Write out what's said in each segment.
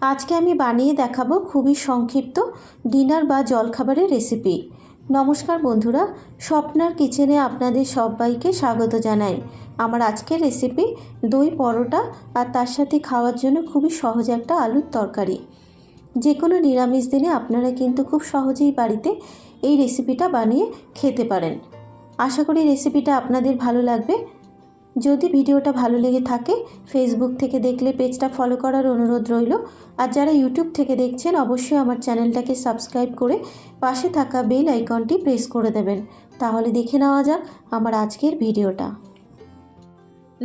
আজকে আমি বানিয়ে দেখাবো খুবই সংক্ষিপ্ত ডিনার বা জলখাবারের রেসিপি। নমস্কার বন্ধুরা, স্বপ্নার কিচেনে আপনাদের সবাইকে স্বাগত জানাই। আমার আজকের রেসিপি দই পরোটা আর তার সাথে খাওয়ার জন্য খুবই সহজ একটা আলুর তরকারি। যে কোনো নিরামিষ দিনে আপনারা কিন্তু খুব সহজেই বাড়িতে এই রেসিপিটা বানিয়ে খেতে পারেন। আশা করি রেসিপিটা আপনাদের ভালো লাগবে। যদি ভিডিওটা ভালো লেগে থাকে ফেসবুক থেকে দেখলে পেজটা ফলো করার অনুরোধ রইল। আর যারা ইউটিউব থেকে দেখছেন, অবশ্যই আমার চ্যানেলটাকে সাবস্ক্রাইব করে পাশে থাকা বেল আইকনটি প্রেস করে দেবেন। তাহলে দেখে নেওয়া যাক আমার আজকের ভিডিওটা।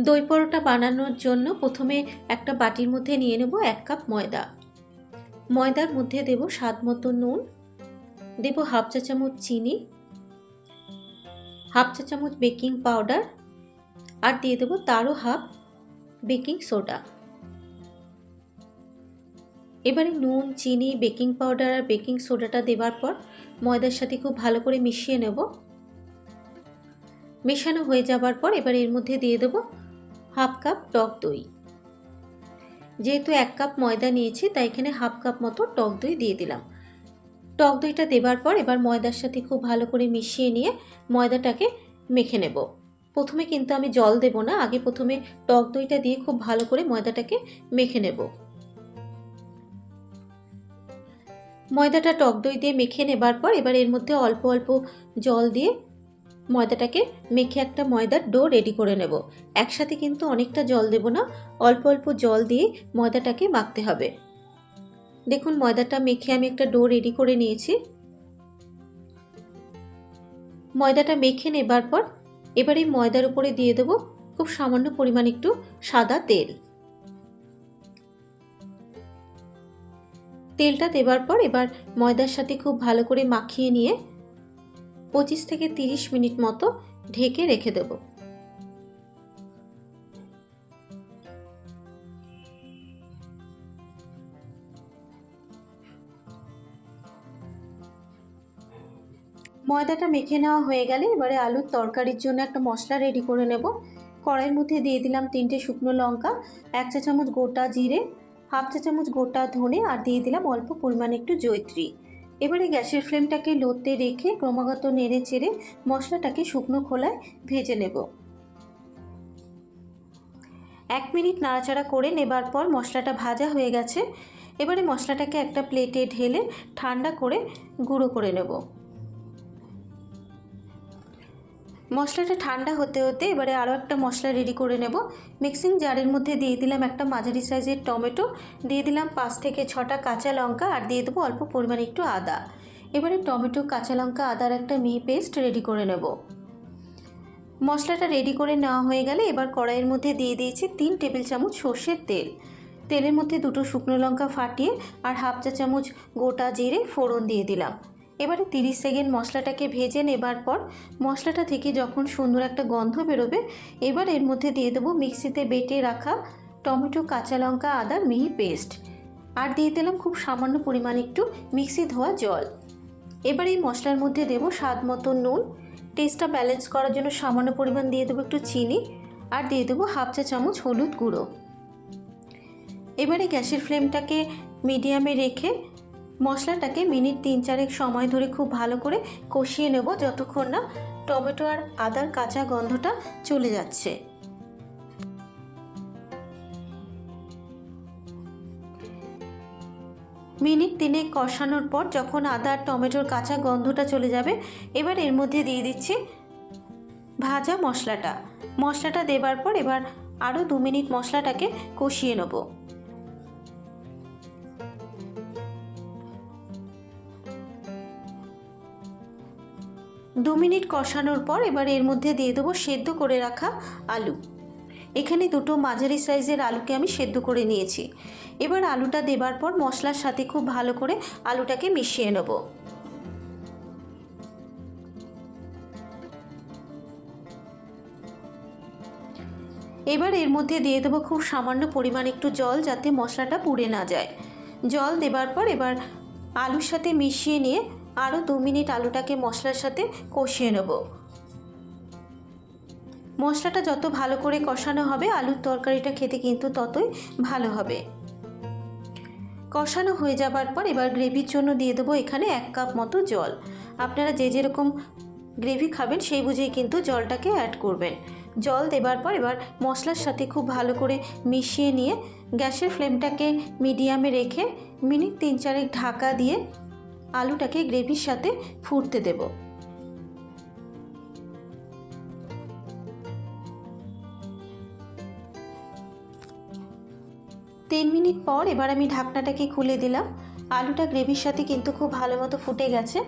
দই পরোটা বানানোর জন্য প্রথমে একটা বাটির মধ্যে নিয়ে নেব এক কাপ ময়দা। ময়দার মধ্যে দেব স্বাদ মতো নুন, দেব হাফ চা চামচ চিনি, হাফ চা চামচ বেকিং পাউডার আর দিয়ে দেবো তারও হাফ বেকিং সোডা। এবারে নুন, চিনি, বেকিং পাউডার আর বেকিং সোডাটা দেওয়ার পর ময়দার সাথে খুব ভালো করে মিশিয়ে নেব। মেশানো হয়ে যাবার পর এবার এর মধ্যে দিয়ে দেবো হাফ কাপ টক দই। যেহেতু এক কাপ ময়দা নিয়েছি, তাই এখানে হাফ কাপ মতো টক দই দিয়ে দিলাম। টক দইটা দেবার পর এবার ময়দার সাথে খুব ভালো করে মিশিয়ে নিয়ে ময়দাটাকে মেখে নেব। প্রথমে কিন্তু আমি জল দেব না, আগে প্রথমে টক দইটা দিয়ে খুব ভালো করে ময়দাটাকে মেখে নেব। ময়দাটা টক দই দিয়ে মেখে নেবার পর এবার এর মধ্যে অল্প অল্প জল দিয়ে ময়দাটাকে মেখে একটা ময়দার ডো রেডি করে নেব। একসাথে কিন্তু অনেকটা জল দেব না, অল্প অল্প জল দিয়ে ময়দাটাকে মাখতে হবে। দেখুন ময়দাটা মেখে আমি একটা ডো রেডি করে নিয়েছি। ময়দাটা মেখে নেবার পর এবার এই ময়দার উপরে দিয়ে দেবো খুব সামান্য পরিমাণ একটু সাদা তেল। তেলটা দেবার পর এবার ময়দার সাথে খুব ভালো করে মাখিয়ে নিয়ে পঁচিশ থেকে তিরিশ মিনিট মতো ঢেকে রেখে দেব। ময়দাটা মেখে নেওয়া হয়ে গেলে এবারে আলুর তরকারির জন্য একটা মশলা রেডি করে নেব। কড়াইয়ের মধ্যে দিয়ে দিলাম তিনটে শুকনো লঙ্কা, এক চা চামচ গোটা জিরে, হাফ চা চামচ গোটা ধনে আর দিয়ে দিলাম অল্প পরিমাণে একটু জৈত্রী এবারে গ্যাসের ফ্লেমটাকে লোতে রেখে ক্রমাগত নেড়ে চেড়ে মশলাটাকে শুকনো খোলায় ভেজে নেব। এক মিনিট নাড়াচাড়া করে নেবার পর মশলাটা ভাজা হয়ে গেছে। এবারে মশলাটাকে একটা প্লেটে ঢেলে ঠান্ডা করে গুঁড়ো করে নেব। মশলাটা ঠান্ডা হতে হতে এবারে আরও একটা মশলা রেডি করে নেব। মিক্সিং জারের মধ্যে দিয়ে দিলাম একটা মাঝারি সাইজের টমেটো, দিয়ে দিলাম পাঁচ থেকে ছটা কাঁচা লঙ্কা আর দিয়ে দেবো অল্প পরিমাণে একটু আদা। এবারে টমেটো, কাঁচা লঙ্কা, আদার একটা মিহি পেস্ট রেডি করে নেব। মশলাটা রেডি করে নেওয়া হয়ে গেলে এবার কড়াইয়ের মধ্যে দিয়ে দিয়েছি তিন টেবিল চামচ সর্ষের তেল। তেলের মধ্যে দুটো শুকনো লঙ্কা ফাটিয়ে আর হাফ চা চামচ গোটা জিরে ফোড়ন দিয়ে দিলাম। এবারে তিরিশ সেকেন্ড মশলাটাকে ভেজে নেবার পর মশলাটা থেকে যখন সুন্দর একটা গন্ধ বেরোবে, এবার এর মধ্যে দিয়ে দেবো মিক্সিতে বেটে রাখা টমেটো, কাঁচা লঙ্কা, আদা, মিহি পেস্ট। আর দিয়ে দিলাম খুব সামান্য পরিমাণ একটু মিক্সি ধোয়া জল। এবার এই মশলার মধ্যে দেবো স্বাদ মতো নুন। টেস্টটা ব্যালেন্স করার জন্য সামান্য পরিমাণ দিয়ে দেবো একটু চিনি। আর দিয়ে দেবো হাফ চা চামচ হলুদ গুঁড়ো। এবারে গ্যাসের ফ্লেমটাকে মিডিয়ামে রেখে মশলাটাকে মিনিট তিন চারেক সময় ধরে খুব ভালো করে কষিয়ে নেব যতক্ষণ না টমেটো আর আদার কাঁচা গন্ধটা চলে যাচ্ছে। মিনিট তিনে কষানোর পর যখন আদা টমেটোর কাঁচা গন্ধটা চলে যাবে, এবার এর মধ্যে দিয়ে দিচ্ছি ভাজা মশলাটা। মশলাটা দেবার পর এবার আরও দু মিনিট মশলাটাকে কষিয়ে নেব। দু মিনিট কষানোর পর এবার এর মধ্যে দিয়ে দেবো সেদ্ধ করে রাখা আলু। এখানে দুটো মাঝারি সাইজের আলুকে আমি সেদ্ধ করে নিয়েছি। এবার আলুটা দেবার পর মশলার সাথে খুব ভালো করে আলুটাকে মিশিয়ে নেব। এবার এর মধ্যে দিয়ে দেবো খুব সামান্য পরিমাণ একটু জল যাতে মশলাটা পুড়ে না যায়। জল দেবার পর এবার আলুর সাথে মিশিয়ে নিয়ে আরও দু মিনিট আলুটাকে মশলার সাথে কষিয়ে নেব। মশলাটা যত ভালো করে কষানো হবে, আলুর তরকারিটা খেতে কিন্তু ততই ভালো হবে। কষানো হয়ে যাবার পর এবার গ্রেভির জন্য দিয়ে দেবো এখানে এক কাপ মতো জল। আপনারা যে যেরকম গ্রেভি খাবেন, সেই বুঝেই কিন্তু জলটাকে অ্যাড করবেন। জল দেবার পর এবার মশলার সাথে খুব ভালো করে মিশিয়ে নিয়ে গ্যাসের ফ্লেমটাকে মিডিয়ামে রেখে মিনিট তিন চারেক ঢাকা দিয়ে আলুটাকে গ্রেভির সাথে ফুটতে দেবো। তিন মিনিট পর এবার আমি ঢাকনাটাকে খুলে দিলাম। আলুটা গ্রেভির সাথে কিন্তু খুব ভালো মতো ফুটে গেছে।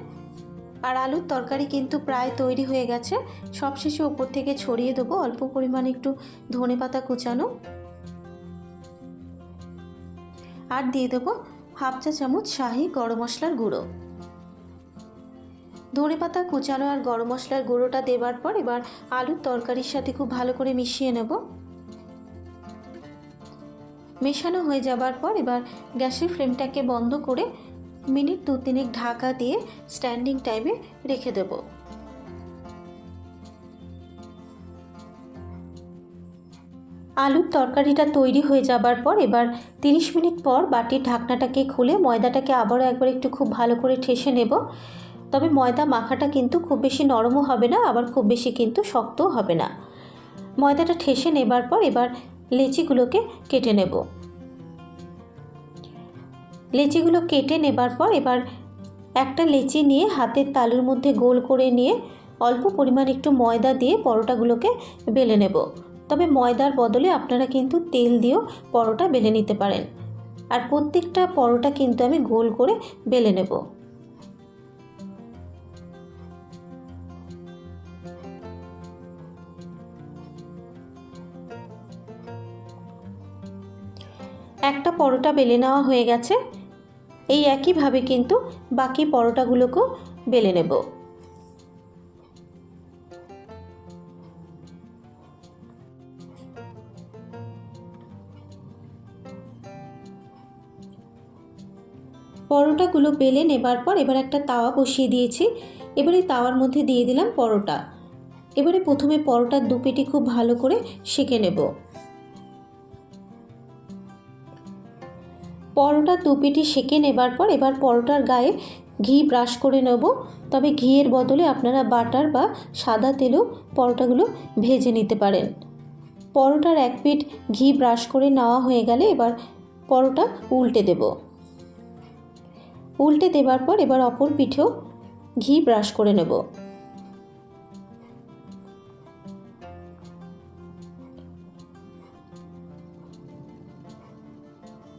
আর আলুর তরকারি কিন্তু প্রায় তৈরি হয়ে গেছে। সবশেষে ওপর থেকে ছড়িয়ে দেবো, অল্প পরিমাণে একটু ধনে পাতা কুচানো। আর দিয়ে দেবো হাফ চা চামচ শাহি গরম মশলার গুঁড়ো। ধনে পাতা কুচানো আর গরম মশলার গুঁড়োটা দেবার পর এবার আলুর তরকারির সাথে খুব ভালো করে মিশিয়ে নেব। মেশানো হয়ে যাবার পর এবার গ্যাসের ফ্লেমটাকে বন্ধ করে মিনিট দু তিনেক ঢাকা দিয়ে স্ট্যান্ডিং টাইমে রেখে দেব। আলুর তরকারিটা তৈরি হয়ে যাবার পর এবার 30 মিনিট পর বাটির ঢাকনাটাকে খুলে ময়দাটাকে আবারও একবার একটু খুব ভালো করে ঠেসে নেব। তবে ময়দা মাখাটা কিন্তু খুব বেশি নরমও হবে না, আবার খুব বেশি কিন্তু শক্তও হবে না। ময়দাটা ঠেসে নেবার পর এবার লেচিগুলোকে কেটে নেব। লেচিগুলো কেটে নেবার পর এবার একটা লেচি নিয়ে হাতের তালুর মধ্যে গোল করে নিয়ে অল্প পরিমাণ একটু ময়দা দিয়ে পরোটাগুলোকে বেলে নেব। তবে ময়দার বদলে আপনারা কিন্তু তেল দিয়েও পরোটা বেলে নিতে পারেন। আর প্রত্যেকটা পরোটা কিন্তু আমি গোল করে বেলে নেব। একটা পরোটা বেলে নেওয়া হয়ে গেছে। এই একইভাবে কিন্তু বাকি পরোটাগুলোকেও বেলে নেব। পরোটাগুলো বেলে নেবার পর এবার একটা তাওয়া বসিয়ে দিয়েছি। এবারে তাওয়ার মধ্যে দিয়ে দিলাম পরোটা। এবারে প্রথমে পরোটার দু পেটি খুব ভালো করে সেঁকে নেব। পরোটা দু পেটি সেঁকে নেবার পর এবার পরোটার গায়ে ঘি ব্রাশ করে নেব। তবে ঘিয়ের বদলে আপনারা বাটার বা সাদা তেলেও পরোটাগুলো ভেজে নিতে পারেন। পরোটার এক পিঠ ঘি ব্রাশ করে নেওয়া হয়ে গেলে এবার পরোটা উল্টে দেব। উল্টে দেবার পর এবার অপর পিঠেও ঘি ব্রাশ করে নেব।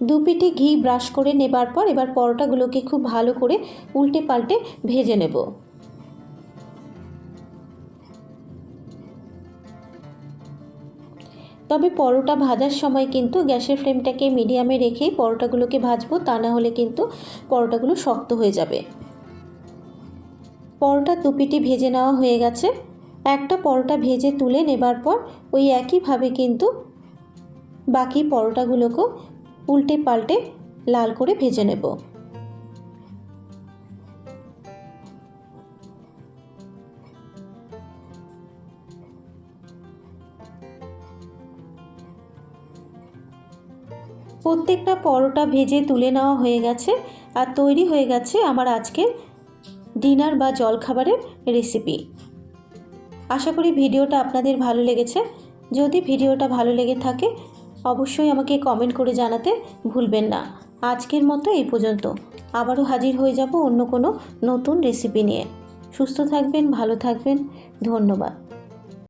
দু পিঠে ঘি ব্রাশ করে নেবার পর এবার পরোটাগুলোকে খুব ভালো করে উল্টে পাল্টে ভেজে নেব। তবে পরোটা ভাজার সময় কিন্তু গ্যাসের ফ্লেমটাকে মিডিয়ামে রেখেই পরোটাগুলোকে ভাজবো, তা না হলে কিন্তু পরোটাগুলো শক্ত হয়ে যাবে। পরোটা দুপিটি ভেজে নেওয়া হয়ে গেছে। একটা পরোটা ভেজে তুলে নেবার পর ওই একইভাবে কিন্তু বাকি পরোটাগুলোকেও উল্টে পাল্টে লাল করে ভেজে নেব। প্রত্যেকটা পরোটা ভেজে তুলে নেওয়া হয়ে গেছে আর তৈরি হয়ে গেছে আমার আজকের ডিনার বা জলখাবারের রেসিপি। আশা করি ভিডিওটা আপনাদের ভালো লেগেছে। যদি ভিডিওটা ভালো লেগে থাকে, অবশ্যই আমাকে কমেন্ট করে জানাতে ভুলবেন না। আজকের মতো এই পর্যন্ত। আবারও হাজির হয়ে যাব অন্য কোনো নতুন রেসিপি নিয়ে। সুস্থ থাকবেন, ভালো থাকবেন। ধন্যবাদ।